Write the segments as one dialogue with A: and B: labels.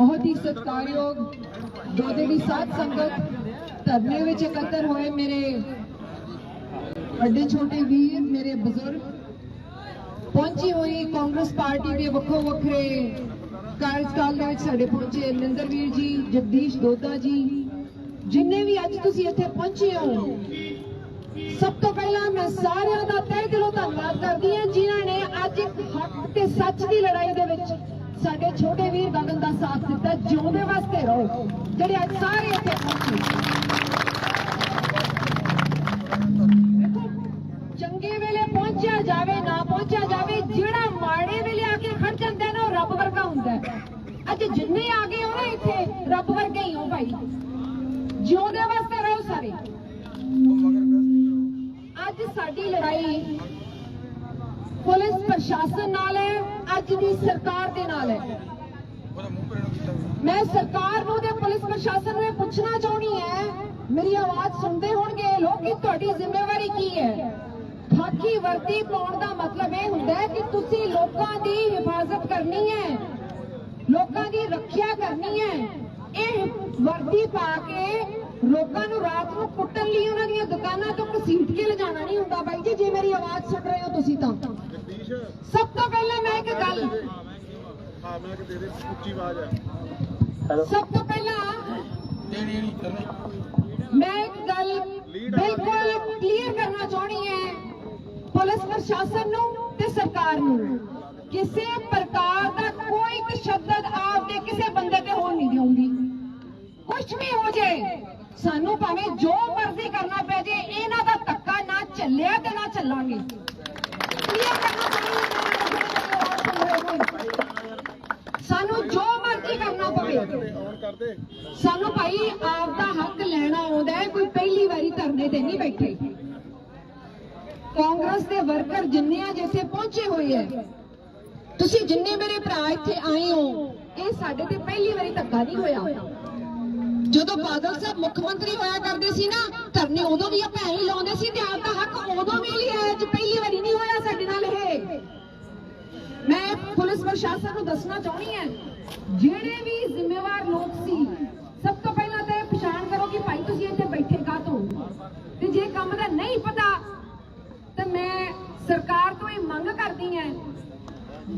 A: ਬਹੁਤ ਹੀ ਸਤਿਕਾਰਯੋਗ ਦੋਦੇ ਦੀ ਸਾਧ ਸੰਗਤ ਧਰਨੇ ਵਿੱਚ ਇਕੱਤਰ ਹੋਏ ਮੇਰੇ ਵੱਡੇ ਛੋਟੇ ਵੀਰ, ਮੇਰੇ ਬਜ਼ੁਰਗ। ਪਹੁੰਚੀ ਹੋਈ ਕਾਂਗਰਸ ਪਾਰਟੀ ਦੇ ਵੱਖੋ ਵੱਖਰੇ ਕਾਰਜਕਾਲ ਦੇ ਵਿੱਚ ਸਾਡੇ ਪਹੁੰਚੇ ਨਿੰਦਰ ਵੀਰ ਜੀ, ਜਗਦੀਸ਼ ਦੋਦਾ ਜੀ। ਜਿੰਨੇ ਵੀ ਅੱਜ ਤੁਸੀਂ ਇੱਥੇ ਪਹੁੰਚੇ ਹੋ, ਸਭ ਤੋਂ ਪਹਿਲਾਂ ਮੈਂ ਸਾਰਿਆਂ ਦਾ ਤਹਿ ਦਿਲੋਂ ਧੰਨਵਾਦ ਕਰਦੀ ਹਾਂ ਜਿਨ੍ਹਾਂ ਨੇ ਅੱਜ ਇੱਕ ਹੱਕ ਤੇ ਸੱਚ ਦੀ ਲੜਾਈ ਦੇ ਵਿੱਚ ਸਾਡੇ ਛੋਟੇ ਵੀਰ ਗਗਨ ਦਾ ਸਾਥ ਦਿੱਤਾ, ਜਿਉਂਦੇ ਵਾਸਤੇ ਰਹੋ, ਜਿਹੜੇ ਅੱਜ ਸਾਰੇ ਇੱਥੇ ਪਹੁੰਚੇ। ਚੰਗੇ ਵੇਲੇ ਪਹੁੰਚਿਆ ਜਾਵੇ, ਨਾ ਪਹੁੰਚਿਆ ਜਾਵੇ, ਜਿਹੜਾ ਮਾੜੇ ਵੇਲੇ ਆ ਕੇ ਖੜ ਜਾਂਦਾ ਨਾ, ਉਹ ਰੱਬ ਵਰਗਾ ਹੁੰਦਾ ਅੱਜ ਜਿੰਨੇ ਆ ਗਏ ਹੋ ਨਾ ਇੱਥੇ, ਰੱਬ ਵਰਗੇ ਹੀ ਹੋ ਭਾਈ। ਜਿਉਂਦੇ ਵਾਸਤੇ ਰਹੋ ਸਾਰੇ। ਅੱਜ ਸਾਡੀ ਲੜਾਈ ਪੁਲਿਸ ਪ੍ਰਸ਼ਾਸਨ ਨਾਲ ਹੈ ਅੱਜ ਦੀ ਸਰਕਾਰ ਦੇ ਨਾਲ ਹੈ। ਮੈਂ ਸਰਕਾਰ ਨੂੰ ਤੇ ਪੁਲਿਸ ਪ੍ਰਸ਼ਾਸਨ ਨੂੰ ਪੁੱਛਣਾ ਚਾਹੁੰਦੀ ਹੈ ਮੇਰੀ ਆਵਾਜ਼ ਸੁਣਦੇ ਹੋਣਗੇ ਲੋਕ ਕਿ ਤੁਹਾਡੀ ਜ਼ਿੰਮੇਵਾਰੀ ਕੀ ਹੈ? ਖਾਕੀ ਵਰਦੀ ਪਾਉਣ ਦਾ ਮਤਲਬ ਇਹ ਹੁੰਦਾ ਹੈ ਕਿ ਤੁਸੀਂ ਲੋਕਾਂ ਦੀ ਹਿਫਾਜ਼ਤ ਕਰਨੀ ਹੈ ਲੋਕਾਂ ਦੀ ਰੱਖਿਆ ਕਰਨੀ ਹੈ। ਇਹ ਵਰਦੀ ਪਾ ਕੇ ਲੋਕਾਂ ਨੂੰ ਰਾਤ ਨੂੰ ਕੁੱਟਣ ਲਈ ਉਹਨਾਂ ਦੀਆਂ ਦੁਕਾਨਾਂ ਤੋਂ ਘਸੀਟ ਕੇ ਲਿਜਾਣਾ ਨਹੀਂ ਹੁੰਦਾ ਬਾਈ ਜੀ ਜੇ ਮੇਰੀ ਆਵਾਜ਼ ਸੁਣ ਰਹੇ ਹੋ ਤੁਸੀਂ ਤਾਂ। ਸਭ ਤੋਂ ਪਹਿਲਾਂ ਮੈਂ ਇੱਕ ਗੱਲ
B: ਹਾਂ ਮੈਂ ਕਿ ਤੇਰੇ ਉੱਚੀ ਆਵਾਜ਼ ਹੈ।
A: ਸਭ ਤੋਂ ਪਹਿਲਾਂ
B: ਦੇਣੀ ਨਹੀਂ ਕਰਨੀ।
A: ਮੈਂ ਇੱਕ ਗੱਲ ਬਿਲਕੁਲ ਕਲੀਅਰ ਕਰਨਾ ਚਾਹਣੀ ਹੈ ਪੁਲਿਸ ਪ੍ਰਸ਼ਾਸਨ ਨੂੰ ਤੇ ਸਰਕਾਰ ਨੂੰ ਕਿਸੇ ਪ੍ਰਕਾਰ ਦਾ ਕੋਈ ਤਸ਼ੱਦਦ ਆਪਦੇ ਕਿਸੇ ਬੰਦੇ ਤੇ ਹੋਣ ਨਹੀਂ ਦੇਉਂਗੀ ਕੁਝ ਵੀ ਹੋ ਜਾਏ ਸਾਨੂੰ ਭਾਵੇਂ ਜੋ ਮਰਜ਼ੀ ਕਰਨਾ ਪੈ ਜੇ ਇਹਨਾਂ ਦਾ ਧੱਕਾ ਨਾ ਚੱਲਿਆ ਤੇ ਨਾ ਚੱਲਾਂਗੇ। ਸਾਨੂੰ ਜੋ ਮਰਜ਼ੀ ਕਰਨਾ ਪਵੇ। ਸਾਨੂੰ ਭਾਈ ਆਪ ਦਾ ਹੱਕ ਲੈਣਾ ਆਉਂਦਾ ਹੈ, ਕੋਈ ਪਹਿਲੀ ਵਾਰੀ ਧਰਨੇ ਤੇ ਨਹੀਂ ਬੈਠੇ। ਕਾਂਗਰਸ ਦੇ ਵਰਕਰ ਜਿੰਨੇ ਆ ਜਿੱਥੇ ਪਹੁੰਚੇ ਹੋਏ ਐ ਤੁਸੀਂ ਜਿੰਨੇ ਮੇਰੇ ਭਰਾ ਇੱਥੇ ਆਏ ਹੋ, ਇਹ ਸਾਡੇ ਤੇ ਪਹਿਲੀ ਵਾਰੀ ਧੱਕਾ ਨਹੀਂ ਹੋਇਆ। ਜਦੋਂ ਬਾਦਲ ਸਾਹਿਬ ਮੁੱਖ ਮੰਤਰੀ ਹੋਇਆ ਕਰਦੇ ਸੀ ਨਾ, ਧਰਨੇ ਉਦੋਂ ਵੀ ਆਪਾਂ ਐਂ ਹੀ ਲਾਉਂਦੇ ਸੀ, ਤੇ ਆਪ ਦਾ ਹੱਕ ਉਦੋਂ ਵੀ ਲਿਆ ਅੱਜ ਪਹਿਲੀ ਵਾਰੀ ਨਹੀਂ ਹੋਇਆ ਸਾਡੇ ਨਾਲ ਇਹ। ਮੈਂ ਪੁਲਿਸ ਪ੍ਰਸ਼ਾਸਨ ਨੂੰ ਦੱਸਣਾ ਚਾਹੁੰਦੀ ਹਾਂ, ਜਿਹੜੇ ਵੀ ਜ਼ਿੰਮੇਵਾਰ ਲੋਕ ਸੀ, ਸਭ ਤੋਂ ਪਹਿਲਾਂ ਤਾਂ ਇਹ ਪਛਾਣ ਕਰੋ ਕਿ ਭਾਈ ਤੁਸੀਂ ਇੱਥੇ ਬੈਠੇ ਕਾਹਤੋਂ? ਤੇ ਜੇ ਕੰਮ ਦਾ ਨਹੀਂ ਪਤਾ, ਤਾਂ ਮੈਂ ਸਰਕਾਰ ਤੋਂ ਇਹ ਮੰਗ ਕਰਦੀ ਹਾਂ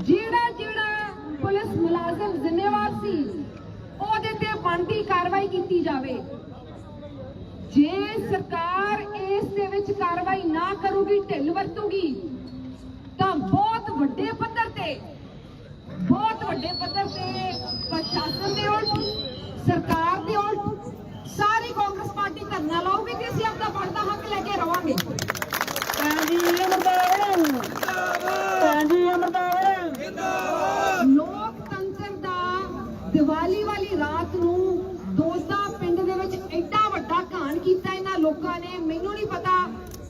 A: ਜਿਹੜਾ ਜਿਹੜਾ ਪੁਲਿਸ ਮੁਲਾਜ਼ਮ ਜ਼ਿੰਮੇਵਾਰ ਸੀ, ਉਹਦੇ ਤੇ ਬਣਦੀ ਕਾਰਵਾਈ ਕੀਤੀ ਜਾਵੇ। ਜੇ ਸਰਕਾਰ ਇਸ ਦੇ ਵਿੱਚ ਕਾਰਵਾਈ ਨਾ ਕਰੂਗੀ, ਢਿੱਲ ਵਰਤੂਗੀ, ਤਾਂ ਬਹੁਤ ਵੱਡੇ ਪੱਧਰ ਤੇ, ਬਹੁਤ ਵੱਡੇ ਪੱਧਰ ਤੇ ਪ੍ਰਸ਼ਾਸਨ ਦੇ ਉਲਟ, ਸਰਕਾਰ ਦੇ ਉਲਟ, ਸਾਰੀ ਕਾਂਗਰਸ ਪਾਰਟੀ ਧਰਨਾ ਲਾਊਗੀ ਤੇ ਅਸੀਂ ਆਪਣਾ ਬਣਦਾ ਹੱਕ ਲੈ ਕੇ ਰਵਾਂਗੇ
C: ਹਾਂਜੀ ਅਮਰਦਾਰ ਹਾਂਜੀ ਅਮਰਦਾਰ
A: ਲੋਕਤੰਤਰ ਦਾ ਦੀਵਾਲੀ ਵਾਲੀ ਰਾਤ ਨੂੰ ਦੋਸਤਾ ਪਿੰਡ ਦੇ ਵਿੱਚ ਐਡਾ ਵੱਡਾ ਘਾਣ ਕੀਤਾ ਇਹਨਾਂ ਲੋਕਾਂ ਨੇ ਮੈਨੂੰ ਨਹੀਂ ਪਤਾ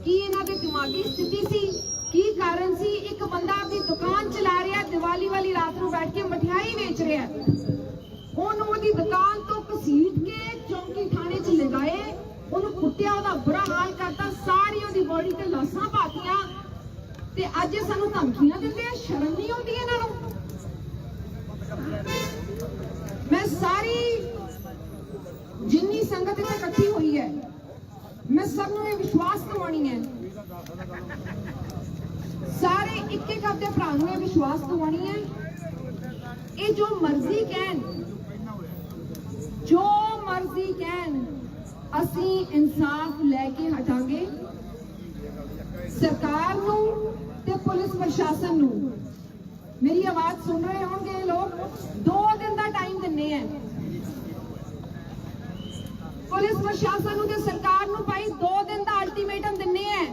A: ਕੀ ਇਹਨਾਂ ਦੀ ਦਿਮਾਗੀ ਸਥਿਤੀ ਸੀ ਕੀ ਕਾਰਨ ਸੀ ਇੱਕ ਬੰਦਾ ਆਪਣੀ ਦੁਕਾਨ ਚਲਾ ਰਿਹਾ ਦੀਵਾਲੀ ਵਾਲੀ ਰਾਤ ਨੂੰ ਬੈਠ ਕੇ ਮਠਿਆਈ ਵੇਚ ਰਿਹਾ ਉਹਨੂੰ ਉਹਦੀ ਦੁਕਾਨ ਤੋਂ ਘਸੀਟ ਕੇ ਚੌਂਕੀ ਥਾਣੇ 'ਚ ਲਗਾਏ ਉਹਨੂੰ ਕੁੱਟਿਆ, ਉਹਦਾ ਬੁਰਾ ਹਾਲ ਕਰਤਾ, ਸਾਰੀ ਉਹਦੀ ਬੋਡੀ ਤੇ ਲਾਸਾਂ ਪਾਤੀਆਂ। ਤੇ ਅੱਜ ਇਹ ਸਾਨੂੰ ਧਮਕੀਆਂ ਦਿੰਦੇ ਆ, ਸ਼ਰਮ ਨਹੀਂ ਆਉਂਦੀ ਇਹਨਾਂ ਨੂੰ। ਮੈਂ ਸਾਰੀ ਜਿੰਨੀ ਸੰਗਤ ਇੱਥੇ ਇਕੱਠੀ ਹੋਈ ਹੈ, ਮੈਂ ਸਭ ਨੂੰ ਇਹ ਵਿਸ਼ਵਾਸ ਦਿਵਾਉਣੀ ਹੈ। ਸਾਰੇ ਇੱਕ ਇੱਕ ਆਪਣੇ ਭਰਾ ਨੂੰ ਇਹ ਵਿਸ਼ਵਾਸ ਦਿਵਾਉਣੀ ਹੈ। ਇਹ ਜੋ ਮਰਜ਼ੀ ਕਹਿਣ, ਜੋ ਮਰਜ਼ੀ ਕਹਿਣ, ਅਸੀਂ ਇਨਸਾਫ ਲੈ ਕੇ ਹਟਾਂਗੇ। ਸਰਕਾਰ ਨੂੰ ਤੇ ਪੁਲਿਸ ਪ੍ਰਸ਼ਾਸਨ ਨੂੰ। ਮੇਰੀ ਆਵਾਜ਼ ਸੁਣ ਰਹੇ ਹੋਣਗੇ ਲੋਕ? 2 ਦਿਨ ਦਾ ਟਾਈਮ ਦਿੰਨੇ ਆ। ਪੁਲਿਸ ਪ੍ਰਸ਼ਾਸਨ ਨੂੰ ਤੇ ਸਰਕਾਰ ਨੂੰ ਭਾਈ 2 ਦਿਨ ਦਾ ਅਲਟੀਮੇਟਮ ਦਿੰਨੇ ਆ।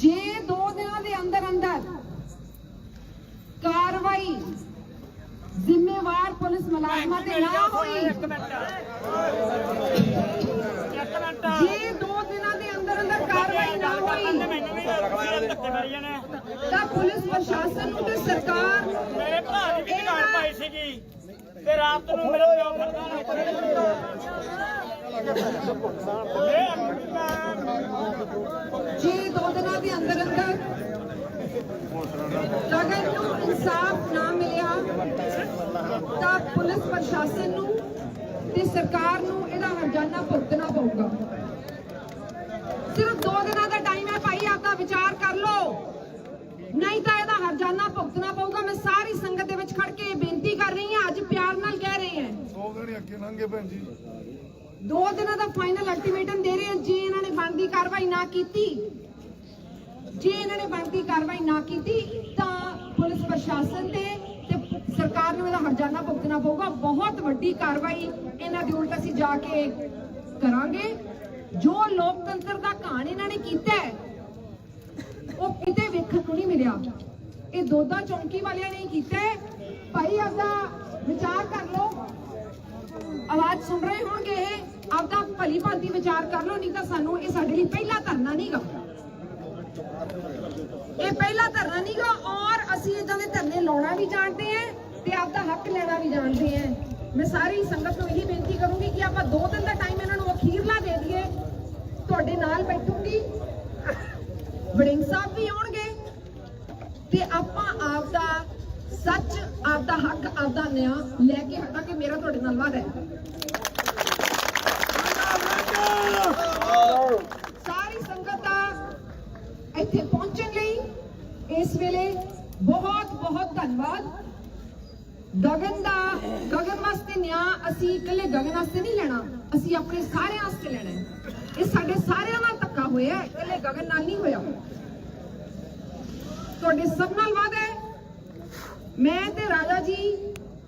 A: ਜੇ 2 ਦਿਨਾਂ ਦੇ ਅੰਦਰ ਅੰਦਰ ਕਾਰਵਾਈ ਜ਼ਿੰਮੇਵਾਰ ਪੁਲਿਸ ਮੁਲਾਜ਼ਮਾਂ ਤੇ ਨਾ ਹੋਈ ਜੇ 2 ਦਿਨਾਂ ਦੇ ਅੰਦਰ ਅੰਦਰ ਕਾਰਵਾਈ ਨਾ ਹੋਈ ਤਾਂ ਪੁਲਿਸ ਪ੍ਰਸ਼ਾਸਨ ਨੂੰ ਤੇ ਸਰਕਾਰ
C: ਮੇਰੇ ਭਰਾ ਦੀ ਵੀ ਦੁਕਾਨ ਪਾਈ ਸੀਗੀ। ਤੇ ਰਾਤ ਨੂੰ ਮੇਰੇ ਪਿਓ ਫਿਰਦਾ।
A: ਜੇ, ਦੋ ਦਿਨਾਂ ਦੇ ਅੰਦਰ ਅੰਦਰ। ਗਗਨ ਨੂੰ ਇਨਸਾਫ ਨਾ ਮਿਲਿਆ, ਤਾਂ ਪੁਲਿਸ ਪ੍ਰਸ਼ਾਸਨ ਨੂੰ ਤੇ ਸਰਕਾਰ ਨੂੰ ਇਹਦਾ ਹਰਜਾਨਾ ਭੁਗਤਣਾ ਪਊਗਾ। ਸਿਰਫ 2 ਦਿਨਾਂ ਦਾ ਟਾਈਮ ਹੈ, ਭਾਈ, ਆਪਦਾ ਵਿਚਾਰ ਕਰ ਲਓ। ਨਹੀਂ ਤਾਂ ਇਹਦਾ ਹਰਜਾਨਾ ਭੁਗਤਣਾ ਪਊਗਾ। ਮੈਂ ਸਾਰੀ ਸੰਗਤ ਦੇ ਵਿੱਚ ਖੜ ਕੇ ਇਹ ਬੇਨਤੀ ਕਰ ਰਹੀ ਹਾਂ, ਅੱਜ ਪਿਆਰ ਨਾਲ ਕਹਿ ਰਹੀ ਹਾਂ।
B: ਦੋ ਗਣੀ ਅੱਗੇ ਲੰਘੇ ਭੈਣ ਜੀ।
A: ਦੋ ਦਿਨਾਂ ਦਾ ਫਾਈਨਲ ਅਲਟੀਮੇਟਮ ਦੇ ਰਹੇ ਹਾਂ। ਜੇ ਇਹਨਾਂ ਨੇ ਬਣਦੀ ਕਾਰਵਾਈ ਨਾ ਕੀਤੀ, ਜੇ ਇਹਨਾਂ ਨੇ ਬਣਦੀ ਕਾਰਵਾਈ ਨਾ ਕੀਤੀ, ਤਾਂ ਪੁਲਿਸ ਪ੍ਰਸ਼ਾਸਨ ਤੇ ਤੇ ਸਰਕਾਰ ਨੂੰ ਇਹਦਾ ਹਰਜਾਨਾ ਭੁਗਤਣਾ ਪਊਗਾ। ਬਹੁਤ ਵੱਡੀ ਕਾਰਵਾਈ ਇਹਨਾਂ ਦੇ ਉਲਟ ਅਸੀਂ ਜਾ ਕੇ ਕਰਾਂਗੇ। ਜੋ ਲੋਕਤੰਤਰ ਦਾ ਘਾਣ ਇਹਨਾਂ ਨੇ ਕੀਤਾ ਹੈ, ਉਹ ਕਿਤੇ ਵੇਖਣ ਨੂੰ ਨਹੀਂ ਮਿਲਿਆ। ਇਹ ਦੋਦਾ ਚੌਂਕੀ ਵਾਲਿਆਂ ਨੇ ਕੀਤਾ ਹੈ। ਭਾਈ ਆਪਦਾ ਵਿਚਾਰ ਕਰ ਲਓ। ਆਵਾਜ਼ ਸੁਣ ਰਹੇ ਹੋਣਗੇ ਇਹ। ਆਪਦਾ ਭਲੀ ਭਾਂਤੀ ਵਿਚਾਰ ਕਰ ਲਓ, ਨਹੀਂ ਤਾਂ ਸਾਨੂੰ ਇਹ ਸਾਡੇ ਲਈ ਪਹਿਲਾ ਧਰਨਾ ਨਹੀਂਗਾ। ਇਹ ਪਹਿਲਾ ਧਰਨਾ ਨਹੀਂਗਾ ਔਰ ਅਸੀਂ ਇਦਾਂ ਦੇ ਧਰਨੇ ਲਾਉਣਾ ਵੀ ਜਾਣਦੇ ਹਾਂ ਤੇ ਆਪਦਾ ਹੱਕ ਲੈਣਾ ਵੀ ਜਾਣਦੇ ਹਾਂ। ਮੈਂ ਸਾਰੀ ਸੰਗਤ ਨੂੰ ਇਹੀ ਬੇਨਤੀ ਕਰੂੰਗੀ ਕਿ ਆਪਾਂ ਦੋ ਦਿਨ ਦਾ ਟਾਈਮ ਇਹਨਾਂ ਨੂੰ ਅਖੀਰਲਾ ਦੇ ਦਈਏ। ਤੁਹਾਡੇ ਨਾਲ ਬੈਠੂਗੀ। ਵੜਿੰਗ ਸਾਹਿਬ ਵੀ ਆਉਣਗੇ। ਤੇ ਆਪਾਂ ਆਪਦਾ ਸੱਚ ਆਪਦਾ ਹੱਕ, ਆਪਦਾ ਨਿਆਂ ਲੈ ਕੇ ਹਟਾਂਗੇ, ਮੇਰਾ ਤੁਹਾਡੇ ਨਾਲ ਵਾਅਦਾ ਹੈ। ਸਾਰੀ ਸੰਗਤ ਦਾ ਇੱਥੇ ਪਹੁੰਚਣ ਲਈ ਇਸ ਵੇਲੇ ਬਹੁਤ ਬਹੁਤ ਧੰਨਵਾਦ। ਗਗਨ ਦਾ, ਗਗਨ ਵਾਸਤੇ ਨਿਆਂ ਅਸੀਂ ਇਕੱਲੇ ਗਗਨ ਵਾਸਤੇ ਨਹੀਂ ਲੈਣਾ, ਅਸੀਂ ਆਪਣੇ ਸਾਰਿਆਂ ਵਾਸਤੇ ਲੈਣਾ ਹੈ। ਇਹ ਸਾਡੇ ਸਾਰਿਆਂ ਨਾਲ ਧੱਕਾ ਹੋਇਆ ਇਕੱਲੇ ਗਗਨ ਨਾਲ ਨਹੀਂ ਹੋਇਆ। ਤੁਹਾਡੇ ਸਭ ਨਾਲ ਵਾਅਦਾ ਹੈ ਮੈਂ ਤੇ ਰਾਜਾ ਜੀ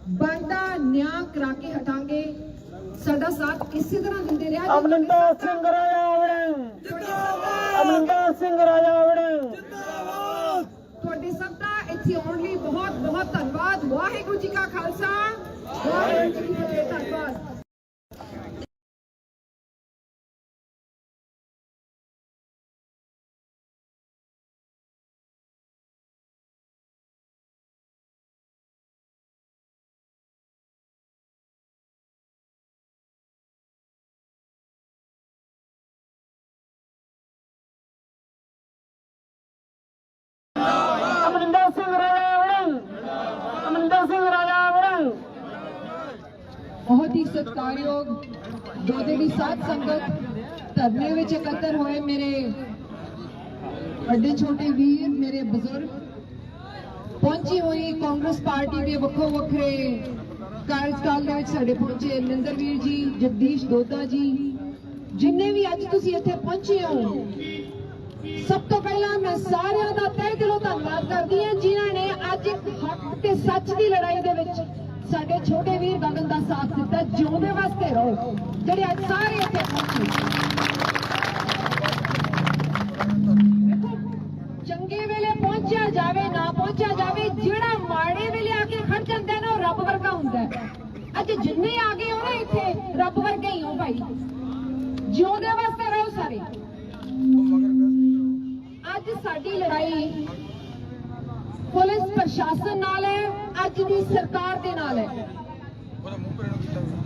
A: ਬਣਦਾ ਨਿਆਂ ਕਰਾ ਕੇ ਹਟਾਂਗੇ। ਸਾਡਾ ਸਾਥ ਇਸੇ ਤਰ੍ਹਾਂ ਦਿੰਦੇ ਰਿਹਾ ਜੀ।
C: ਅਮਰਿੰਦਰ ਸਿੰਘ ਰਾਜਾ ਵੜਿੰਗ ਅਮਰਿੰਦਰ ਸਿੰਘ ਰਾਜਾ ਵੜਿੰਗ
A: ਤੁਹਾਡੇ ਸਭ ਦਾ ਇੱਥੇ ਆਉਣ ਲਈ ਬਹੁਤ ਬਹੁਤ ਧੰਨਵਾਦ। ਵਾਹਿਗੁਰੂ ਜੀ ਕਾ ਖਾਲਸਾ। ਵਾਹਿਗੁਰੂ ਜੀ ਕੀ ਫਤਿਹ। ਧੰਨਵਾਦ। ਬਹੁਤ ਹੀ ਸਤਿਕਾਰਯੋਗ ਦੋਦੇ ਦੀ ਸਾਧ ਸੰਗਤ ਧਰਨੇ ਵਿੱਚ ਇਕੱਤਰ ਹੋਏ ਮੇਰੇ ਵੱਡੇ ਛੋਟੇ ਵੀਰ, ਮੇਰੇ ਬਜ਼ੁਰਗ, ਪਹੁੰਚੀ ਹੋਈ ਕਾਂਗਰਸ ਪਾਰਟੀ ਦੇ ਵੱਖੋ ਵੱਖਰੇ ਕਾਰਜਕਾਲ ਦੇ ਵਿੱਚ ਸਾਡੇ ਪਹੁੰਚੇ ਨਿੰਦਰ ਵੀਰ ਜੀ, ਜਗਦੀਸ਼ ਦੋਦਾ ਜੀ, ਜਿੰਨੇ ਵੀ ਅੱਜ ਤੁਸੀਂ ਇੱਥੇ ਪਹੁੰਚੇ ਹੋ, ਸਭ ਤੋਂ ਪਹਿਲਾਂ ਮੈਂ ਸਾਰਿਆਂ ਦਾ ਤਹਿ ਦਿਲੋਂ ਧੰਨਵਾਦ ਕਰਦੀ ਹਾਂ ਜਿਨ੍ਹਾਂ ਨੇ ਅੱਜ ਇੱਕ ਹੱਕ ਤੇ ਸੱਚ ਦੀ ਲੜਾਈ ਦੇ ਵਿੱਚ ਸਾਡੇ ਛੋਟੇ ਵੀਰ ਗਗਨ ਦਾ ਸਾਥ ਦਿੱਤਾ, ਜਿਉਂਦੇ ਵਾਸਤੇ ਰਹੋ। ਜਿਹੜੇ ਅੱਜ ਸਾਰੇ ਇੱਥੇ ਪਹੁੰਚੇ। ਚੰਗੇ ਵੇਲੇ ਪਹੁੰਚਿਆ ਜਾਵੇ, ਨਾ ਪਹੁੰਚਿਆ ਜਾਵੇ, ਜਿਹੜਾ ਮਾੜੇ ਵੇਲੇ ਆ ਕੇ ਖੜ ਜਾਂਦਾ ਨਾ, ਉਹ ਰੱਬ ਵਰਗਾ ਹੁੰਦਾ ਅੱਜ ਜਿੰਨੇ ਆ ਗਏ ਹੋ ਨਾ ਇੱਥੇ, ਰੱਬ ਵਰਗੇ ਹੀ ਹੋ ਭਾਈ। ਜਿਉਂਦੇ ਵਾਸਤੇ ਰਹੋ ਸਾਰੇ। ਅੱਜ ਸਾਡੀ ਲੜਾਈ ਪੁਲਿਸ ਪ੍ਰਸ਼ਾਸਨ ਨਾਲ ਹੈ, ਅੱਜ ਦੀ ਸਰਕਾਰ ਦੇ ਨਾਲ ਹੈ।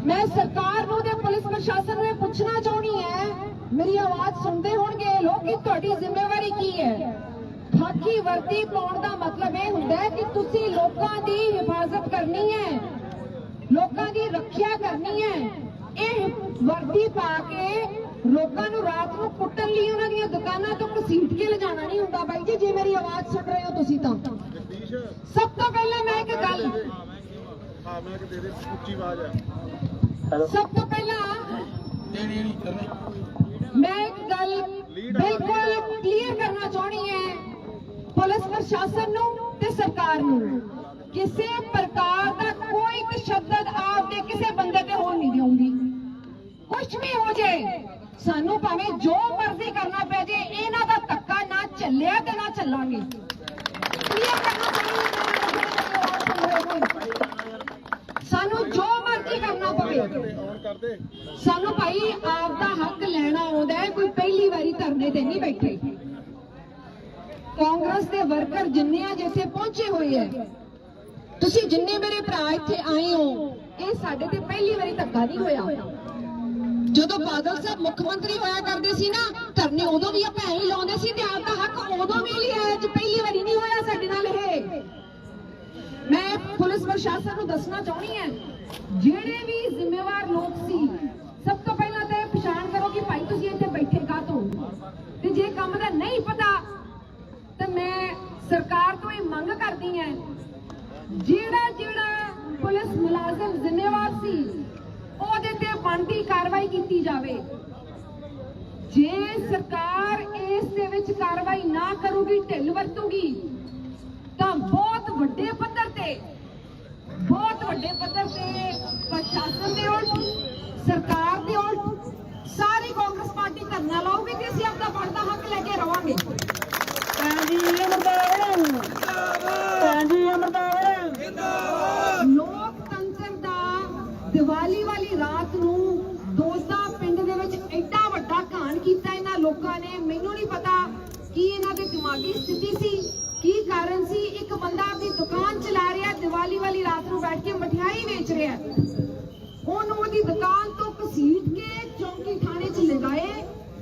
A: ਮੈਂ ਸਰਕਾਰ ਨੂੰ ਤੇ ਪੁਲਿਸ ਪ੍ਰਸ਼ਾਸਨ ਨੂੰ ਇਹ ਪੁੱਛਣਾ ਚਾਹੁੰਦੀ ਹੈ, ਮੇਰੀ ਆਵਾਜ਼ ਸੁਣਦੇ ਹੋਣਗੇ ਲੋਕ ਕਿ ਤੁਹਾਡੀ ਜ਼ਿੰਮੇਵਾਰੀ ਕੀ ਹੈ? ਖਾਕੀ ਵਰਦੀ ਪਾਉਣ ਦਾ ਮਤਲਬ ਇਹ ਹੁੰਦਾ ਹੈ ਕਿ ਤੁਸੀਂ ਲੋਕਾਂ ਦੀ ਹਿਫਾਜ਼ਤ ਕਰਨੀ ਹੈ, ਲੋਕਾਂ ਦੀ ਰੱਖਿਆ ਕਰਨੀ ਹੈ। ਇਹ ਵਰਦੀ ਪਾ ਕੇ ਲੋਕਾਂ ਨੂੰ ਰਾਤ ਨੂੰ ਕੁੱਟਣ ਲਈ ਉਹਨਾਂ ਦੀਆਂ ਦੁਕਾਨਾਂ ਤੋਂ ਘਸੀਟ ਕੇ ਲਿਜਾਣਾ ਨਹੀਂ ਹੁੰਦਾ ਬਾਈ ਜੀ, ਜੇ ਮੇਰੀ ਆਵਾਜ਼ ਸੁਣ ਰਹੇ ਹੋ ਤੁਸੀਂ ਤਾਂ। ਸਭ ਤੋਂ ਪਹਿਲਾਂ ਮੈਂ ਇੱਕ ਗੱਲ
B: ਹਾਂ ਮੈਂ ਕਿ ਤੇਰੇ ਉੱਚੀ ਆਵਾਜ਼ ਹੈ।
A: ਸਭ ਤੋਂ ਪਹਿਲਾਂ
B: ਦੇਣੀ ਨਹੀਂ ਕਰਨੀ।
A: ਮੈਂ ਇੱਕ ਗੱਲ ਬਿਲਕੁਲ ਕਲੀਅਰ ਕਰਨਾ ਚਾਹਣੀ ਹੈ ਪੁਲਿਸ ਪ੍ਰਸ਼ਾਸਨ ਨੂੰ ਤੇ ਸਰਕਾਰ ਨੂੰ। ਕਿਸੇ ਪ੍ਰਕਾਰ ਦਾ ਕੋਈ ਤਸ਼ੱਦਦ ਆਪਦੇ ਕਿਸੇ ਬੰਦੇ ਤੇ ਹੋਣ ਨਹੀਂ ਦੇਵਾਂਗੀ ਕੁਝ ਵੀ ਹੋ ਜਾਏ ਸਾਨੂੰ ਭਾਵੇਂ ਜੋ ਮਰਜ਼ੀ ਕਰਨਾ ਪੈ ਜੇ ਇਹਨਾਂ ਦਾ ਧੱਕਾ ਨਾ ਚੱਲਿਆ ਤੇ ਨਾ ਚੱਲਾਂਗੇ। ਸਾਨੂੰ ਜੋ ਮਰਜ਼ੀ ਕਰਨਾ ਪਵੇ। ਸਾਨੂੰ ਭਾਈ ਆਪਦਾ ਹੱਕ ਲੈਣਾ ਆਉਂਦਾ ਹੈ, ਕੋਈ ਪਹਿਲੀ ਵਾਰੀ ਧਰਨੇ ਤੇ ਨਹੀਂ ਬੈਠੇ। ਕਾਂਗਰਸ ਦੇ ਵਰਕਰ ਜਿੰਨੇ ਆ ਜਿੱਥੇ ਪਹੁੰਚੇ ਹੋਏ ਐ ਤੁਸੀਂ ਜਿੰਨੇ ਮੇਰੇ ਭਰਾ ਇੱਥੇ ਆਏ ਹੋ, ਇਹ ਸਾਡੇ ਤੇ ਪਹਿਲੀ ਵਾਰੀ ਧੱਕਾ ਨਹੀਂ ਹੋਇਆ। ਜਦੋਂ ਬਾਦਲ ਸਾਹਿਬ ਮੁੱਖ ਮੰਤਰੀ ਹੋਇਆ ਕਰਦੇ ਸੀ ਨਾ, ਧਰਨੇ ਉਦੋਂ ਵੀ ਆਪਾਂ ਐਂ ਹੀ ਲਾਉਂਦੇ ਸੀ, ਤੇ ਆਪਦਾ ਹੱਕ ਉਦੋਂ ਵੀ ਲਿਆ ਅੱਜ ਪਹਿਲੀ ਵਾਰੀ ਨਹੀਂ ਹੋਇਆ ਸਾਡੇ ਨਾਲ ਇਹ। ਮੈਂ ਪੁਲਿਸ ਪ੍ਰਸ਼ਾਸਨ ਨੂੰ ਦੱਸਣਾ ਚਾਹੁੰਦੀ ਹਾਂ, ਜਿਹੜੇ ਵੀ ਜ਼ਿੰਮੇਵਾਰ ਲੋਕ ਸੀ, ਸਭ ਤੋਂ ਪਹਿਲਾਂ ਤਾਂ ਇਹ ਪਛਾਣ ਕਰੋ ਕਿ ਭਾਈ ਤੁਸੀਂ ਇੱਥੇ ਬੈਠੇ ਕਾਹਤੋਂ? ਤੇ ਜੇ ਕੰਮ ਦਾ ਨਹੀਂ ਪਤਾ, ਤਾਂ ਮੈਂ ਸਰਕਾਰ ਤੋਂ ਇਹ ਮੰਗ ਕਰਦੀ ਹਾਂ ਜਿਹੜਾ ਜਿਹੜਾ ਪੁਲਿਸ ਮੁਲਾਜ਼ਮ ਜ਼ਿੰਮੇਵਾਰ ਸੀ, ਉਹਦੇ ਤੇ ਬਣਦੀ ਕਾਰਵਾਈ ਕੀਤੀ ਜਾਵੇ। ਜੇ ਸਰਕਾਰ ਇਸ ਦੇ ਵਿੱਚ ਕਾਰਵਾਈ ਨਾ ਕਰੂਗੀ, ਢਿੱਲ ਵਰਤੂਗੀ, ਤਾਂ ਬਹੁਤ ਵੱਡੇ ਪੱਧਰ ਤੇ, ਬਹੁਤ ਵੱਡੇ ਪੱਧਰ ਤੇ ਪ੍ਰਸ਼ਾਸਨ ਦੇ ਉਲਟ, ਸਰਕਾਰ ਦੇ ਉਲਟ, ਸਾਰੀ ਕਾਂਗਰਸ ਪਾਰਟੀ ਧਰਨਾ ਲਾਊਗੀ ਤੇ ਅਸੀਂ ਆਪਣਾ ਬਣਦਾ ਹੱਕ ਲੈ ਕੇ ਰਵਾਂਗੇ
C: ਹਾਂਜੀ ਅਮਰਦਾਰ ਹਾਂਜੀ ਅਮਰਦਾਰ
A: ਲੋਕਤੰਤਰ ਦਾ ਦੀਵਾਲੀ ਵਾਲੀ ਰਾਤ ਨੂੰ ਦੋਸਤਾ ਪਿੰਡ ਦੇ ਵਿੱਚ ਐਡਾ ਵੱਡਾ ਘਾਣ ਕੀਤਾ ਇਹਨਾਂ ਲੋਕਾਂ ਨੇ ਮੈਨੂੰ ਨਹੀਂ ਪਤਾ ਕੀ ਇਹਨਾਂ ਦੀ ਦਿਮਾਗੀ ਸਥਿਤੀ ਸੀ। ਕੀ ਕਾਰਨ ਸੀ? ਇੱਕ ਬੰਦਾ ਆਪਣੀ ਦੁਕਾਨ ਚਲਾ ਰਿਹਾ, ਦੀਵਾਲੀ ਵਾਲੀ ਰਾਤ ਨੂੰ ਬੈਠ ਕੇ ਮਠਿਆਈ ਵੇਚ ਰਿਹਾ। ਉਹਨੂੰ ਉਹਦੀ ਦੁਕਾਨ ਤੋਂ ਘਸੀਟ ਕੇ ਚੌਂਕੀ ਥਾਣੇ 'ਚ ਲਗਾਏ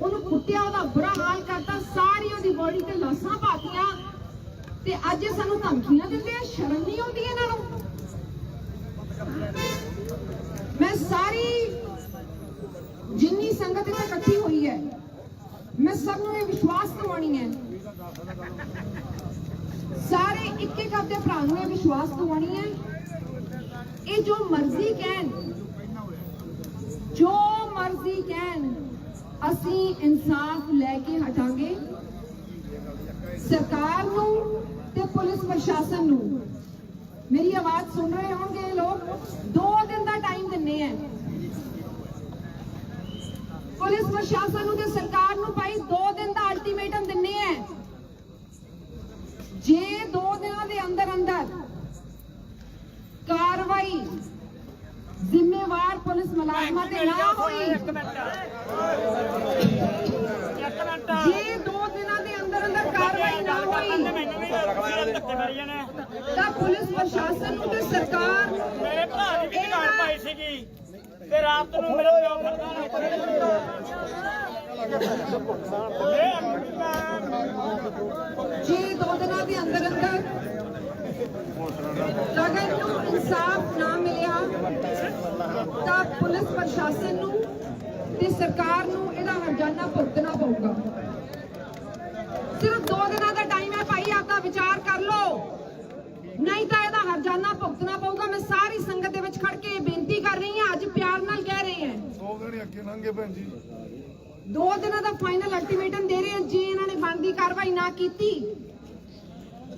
A: ਉਹਨੂੰ ਕੁੱਟਿਆ, ਉਹਦਾ ਬੁਰਾ ਹਾਲ ਕਰਤਾ, ਸਾਰੀ ਉਹਦੀ ਬੋਡੀ ਤੇ ਲਾਸਾਂ ਪਾਤੀਆਂ। ਤੇ ਅੱਜ ਇਹ ਸਾਨੂੰ ਧਮਕੀਆਂ ਦਿੰਦੇ ਆ, ਸ਼ਰਮ ਨਹੀਂ ਆਉਂਦੀ ਇਹਨਾਂ ਨੂੰ। ਮੈਂ ਸਾਰੀ ਜਿੰਨੀ ਸੰਗਤ ਇੱਥੇ ਇਕੱਠੀ ਹੋਈ ਹੈ, ਮੈਂ ਸਭ ਨੂੰ ਇਹ ਵਿਸ਼ਵਾਸ ਦਿਵਾਉਣੀ ਹੈ ਸਾਰੇ ਇੱਕ ਇੱਕ ਆਪਣੇ ਭਰਾ ਨੂੰ ਇਹ ਵਿਸ਼ਵਾਸ ਦਿਵਾਉਣੀ ਹੈ। ਇਹ ਜੋ ਮਰਜ਼ੀ ਕਹਿਣ, ਜੋ ਮਰਜ਼ੀ ਕਹਿਣ, ਅਸੀਂ ਇਨਸਾਫ ਲੈ ਕੇ ਹਟਾਂਗੇ। ਸਰਕਾਰ ਨੂੰ ਤੇ ਪੁਲਿਸ ਪ੍ਰਸ਼ਾਸਨ ਨੂੰ। ਮੇਰੀ ਆਵਾਜ਼ ਸੁਣ ਰਹੇ ਹੋਣਗੇ ਲੋਕ? 2 ਦਿਨ ਦਾ ਟਾਈਮ ਦਿੰਨੇ ਆ। ਪੁਲਿਸ ਪ੍ਰਸ਼ਾਸਨ ਨੂੰ ਤੇ ਸਰਕਾਰ ਨੂੰ ਭਾਈ 2 ਦਿਨ ਦਾ ਅਲਟੀਮੇਟਮ ਦਿੰਨੇ ਆ ਜੇ 2 ਦੇ ਅੰਦਰ ਅੰਦਰ। ਕਾਰਵਾਈ ਜ਼ਿੰਮੇਵਾਰ ਪੁਲਿਸ ਮੁਲਾਜ਼ਮਾਂ ਤੇ
C: ਇੱਕ ਮਿੰਟ
A: ਜੇ 2 ਦਿਨਾਂ ਦੇ ਅੰਦਰ ਅੰਦਰ ਕਾਰਵਾਈ ਨਾ ਹੋਈ ਤਾਂ ਪੁਲਿਸ ਪ੍ਰਸ਼ਾਸਨ ਨੂੰ ਤੇ ਸਰਕਾਰ
C: ਮੇਰੇ ਭਰਾ ਦੀ ਵੀ ਦੁਕਾਨ ਪਾਈ ਸੀਗੀ ਤੇ ਰਾਤ ਨੂੰ ਮੇਰੇ ਪਿਓ ਫਿਰਦਾ
A: ਜੇ ਦੋ ਦਿਨਾਂ ਦੇ ਅੰਦਰ ਅੰਦਰ ਗਗਨ ਨੂੰ ਇਨਸਾਫ ਨਾ ਮਿਲਿਆ ਤਾਂ ਪੁਲਿਸ ਪ੍ਰਸ਼ਾਸਨ ਨੂੰ ਤੇ ਸਰਕਾਰ ਨੂੰ ਇਹਦਾ ਹਰਜਾਨਾ ਭੁਗਤਣਾ ਪਊਗਾ। ਸਿਰਫ ਦੋ ਦਿਨਾਂ ਦਾ ਟਾਈਮ ਹੈ ਭਾਈ ਆਪਦਾ ਵਿਚਾਰ ਕਰ ਲਓ। ਨਹੀਂ ਤਾਂ ਇਹਦਾ ਹਰਜਾਨਾ ਭੁਗਤਣਾ ਪਊਗਾ। ਮੈਂ ਸਾਰੀ ਸੰਗਤ ਦੇ ਵਿੱਚ ਖੜ ਕੇ ਇਹ ਬੇਨਤੀ ਕਰ ਰਹੀ ਹਾਂ ਅੱਜ ਪਿਆਰ ਨਾਲ ਕਹਿ ਰਹੀ ਹਾਂ।
B: ਦੋ ਗਣੀ ਅੱਗੇ ਲੰਘੇ ਭੈਣ ਜੀ।
A: ਦੋ ਦਿਨਾਂ ਦਾ ਫਾਈਨਲ ਅਲਟੀਮੇਟਮ ਦੇ ਰਹੇ ਹਾਂ। ਜੇ ਇਹਨਾਂ ਨੇ ਬਣਦੀ ਕਾਰਵਾਈ ਨਾ ਕੀਤੀ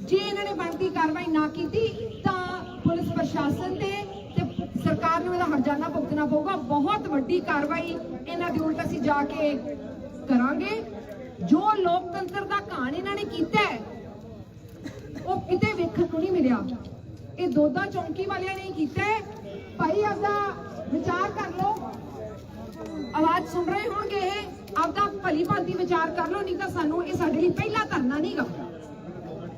A: ਜੇ ਇਹਨਾਂ ਨੇ ਬਣਦੀ ਕਾਰਵਾਈ ਨਾ ਕੀਤੀ, ਤਾਂ ਪੁਲਿਸ ਪ੍ਰਸ਼ਾਸਨ ਤੇ ਤੇ ਸਰਕਾਰ ਨੂੰ ਇਹਦਾ ਹਰਜਾਨਾ ਭੁਗਤਣਾ ਪਊਗਾ। ਬਹੁਤ ਵੱਡੀ ਕਾਰਵਾਈ ਇਹਨਾਂ ਦੇ ਉਲਟ ਅਸੀਂ ਜਾ ਕੇ ਕਰਾਂਗੇ। ਜੋ ਲੋਕਤੰਤਰ ਦਾ ਘਾਣ ਇਹਨਾਂ ਨੇ ਕੀਤਾ ਹੈ, ਉਹ ਕਿਤੇ ਵੇਖਣ ਨੂੰ ਨਹੀਂ ਮਿਲਿਆ। ਇਹ ਦੋਦਾ ਚੌਂਕੀ ਵਾਲਿਆਂ ਨੇ ਕੀਤਾ ਹੈ। ਭਾਈ, ਆਪਦਾ ਵਿਚਾਰ ਕਰ ਲਓ। ਆਵਾਜ਼ ਸੁਣ ਰਹੇ ਹੋਣਗੇ ਇਹ। ਆਪਦਾ ਭਲੀ ਭਾਂਤੀ ਵਿਚਾਰ ਕਰ ਲਓ, ਨਹੀਂ ਤਾਂ ਸਾਨੂੰ ਇਹ ਸਾਡੇ ਲਈ ਪਹਿਲਾ ਧਰਨਾ ਨਹੀਂਗਾ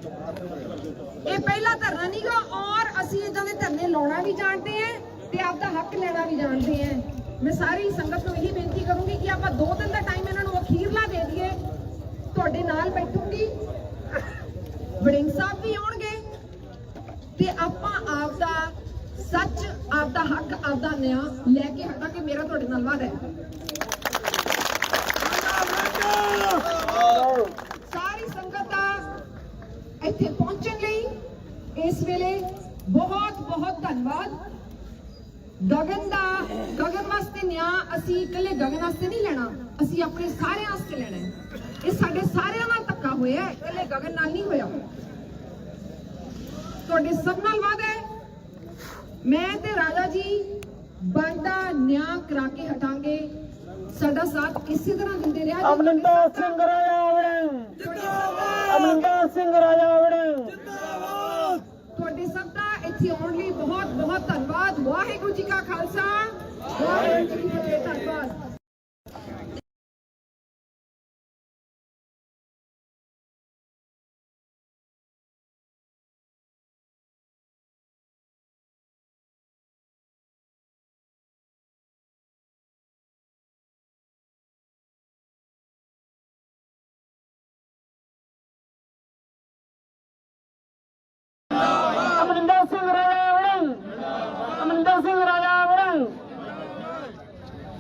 A: ਇਹ ਪਹਿਲਾ ਧਰਨਾ ਨਹੀਂਗਾ ਔਰ ਅਸੀਂ ਇਦਾਂ ਦੇ ਧਰਨੇ ਲਾਉਣਾ ਵੀ ਜਾਣਦੇ ਹਾਂ ਤੇ ਆਪਦਾ ਹੱਕ ਲੈਣਾ ਵੀ ਜਾਣਦੇ ਹਾਂ। ਮੈਂ ਸਾਰੀ ਸੰਗਤ ਨੂੰ ਇਹੀ ਬੇਨਤੀ ਕਰੂੰਗੀ ਕਿ ਆਪਾਂ ਦੋ ਦਿਨ ਦਾ ਟਾਈਮ ਇਹਨਾਂ ਨੂੰ ਅਖੀਰਲਾ ਦੇ ਦਈਏ। ਤੁਹਾਡੇ ਨਾਲ ਬੈਠੂੰਗੀ। ਵੜਿੰਗ ਸਾਹਿਬ ਵੀ ਆਉਣਗੇ। ਤੇ ਆਪਾਂ ਆਪਦਾ ਸੱਚ, ਆਪਦਾ ਹੱਕ, ਆਪਦਾ ਨਿਆਂ ਲੈ ਕੇ ਹਟਾਂਗੇ। ਮੇਰਾ ਤੁਹਾਡੇ ਨਾਲ ਵਾਅਦਾ ਹੈ। ਇੱਥੇ ਪਹੁੰਚਣ ਲਈ ਇਸ ਵੇਲੇ ਬਹੁਤ ਬਹੁਤ ਧੰਨਵਾਦ। ਗਗਨ ਦਾ ਗਗਨ ਵਾਸਤੇ ਨਿਆਂ ਅਸੀਂ ਇਕੱਲੇ ਗਗਨ ਵਾਸਤੇ ਨਹੀਂ ਲੈਣਾ ਅਸੀਂ ਆਪਣੇ ਸਾਰਿਆਂ ਵਾਸਤੇ ਲੈਣਾ ਹੈ। ਇਹ ਸਾਡੇ ਸਾਰਿਆਂ ਨਾਲ ਧੱਕਾ ਹੋਇਆ ਇਕੱਲੇ ਗਗਨ ਨਾਲ ਨਹੀਂ ਹੋਇਆ। ਤੁਹਾਡੇ ਸਭ ਨਾਲ ਵਾਅਦਾ ਹੈ। ਮੈਂ ਤੇ ਰਾਜਾ ਜੀ ਬਣਦਾ ਨਿਆਂ ਕਰਾ ਕੇ ਹਟਾਂਗੇ। ਸਾਡਾ ਸਾਥ ਇਸੇ ਤਰ੍ਹਾਂ ਦਿੰਦੇ ਰਿਹਾ ਜੀ।
C: ਅਮਰਿੰਦਰ ਸਿੰਘ ਰਾਜਾ ਵੜਿੰਗ ਅਮਰਿੰਦਰ ਸਿੰਘ ਰਾਜਾ ਵੜਿੰਗ
A: ਤੁਹਾਡੇ ਸਭ ਦਾ ਇੱਥੇ ਆਉਣ ਲਈ ਬਹੁਤ ਬਹੁਤ ਧੰਨਵਾਦ। ਵਾਹਿਗੁਰੂ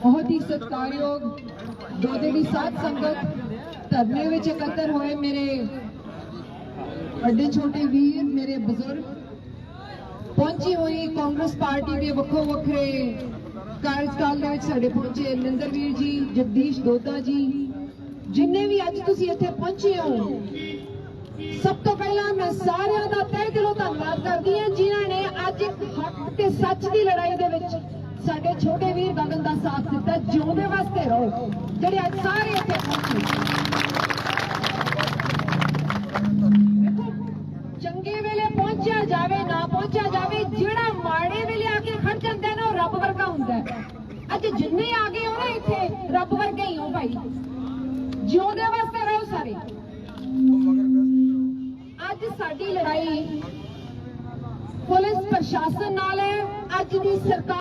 A: ਬਹੁਤ ਹੀ ਸਤਿਕਾਰਯੋਗ ਜੋਦੇ ਦੀ ਸਾਥ ਸੰਗਤ ਧਰਨੇ ਵਿੱਚ ਇਕੱਤਰ ਹੋਏ ਮੇਰੇ ਵੱਡੇ ਛੋਟੇ ਵੀਰ, ਮੇਰੇ ਬਜ਼ੁਰਗ। ਪਹੁੰਚੀ ਹੋਈ ਕਾਂਗਰਸ ਪਾਰਟੀ ਦੇ ਵੱਖੋ ਵੱਖਰੇ ਕਾਰਜਕਾਲ ਦੇ ਵਿੱਚ ਸਾਡੇ ਪਹੁੰਚੇ ਨਿੰਦਰ ਵੀਰ ਜੀ, ਜਗਦੀਸ਼ ਦੋਦਾ ਜੀ। ਜਿੰਨੇ ਵੀ ਅੱਜ ਤੁਸੀਂ ਇੱਥੇ ਪਹੁੰਚੇ ਹੋ, ਸਭ ਤੋਂ ਪਹਿਲਾਂ ਮੈਂ ਸਾਰਿਆਂ ਦਾ ਤਹਿ ਦਿਲੋਂ ਧੰਨਵਾਦ ਕਰਦੀ ਹਾਂ ਜਿਨ੍ਹਾਂ ਨੇ ਅੱਜ ਇੱਕ ਹੱਕ ਤੇ ਸੱਚ ਦੀ ਲੜਾਈ ਦੇ ਵਿੱਚ ਸਾਡੇ ਛੋਟੇ ਵੀਰ ਗਗਨ ਸਾਥ ਦਿੱਤਾ, ਜਿਉਂਦੇ ਵਾਸਤੇ ਰਹੋ। ਜਿਹੜੇ ਅੱਜ ਸਾਰੇ ਇੱਥੇ ਪਹੁੰਚੇ ਚੰਗੇ ਵੇਲੇ ਪਹੁੰਚਿਆ ਜਾਵੇ, ਨਾ ਪਹੁੰਚਿਆ ਜਾਵੇ, ਜਿਹੜਾ ਮਾੜੇ ਵੇਲੇ ਆ ਕੇ ਖੜ ਜਾਂਦਾ ਨਾ, ਉਹ ਰੱਬ ਵਰਗਾ ਹੁੰਦਾ ਅੱਜ ਜਿੰਨੇ ਆ ਗਏ ਹੋ ਨਾ ਇੱਥੇ, ਰੱਬ ਵਰਗੇ ਹੀ ਹੋ ਭਾਈ। ਜਿਉਂਦੇ ਵਾਸਤੇ ਰਹੋ ਸਾਰੇ। ਅੱਜ ਸਾਡੀ ਲੜਾਈ ਪੁਲਿਸ ਪ੍ਰਸ਼ਾਸਨ ਨਾਲ ਹੈ, ਅੱਜ ਦੀ ਸਰਕਾਰ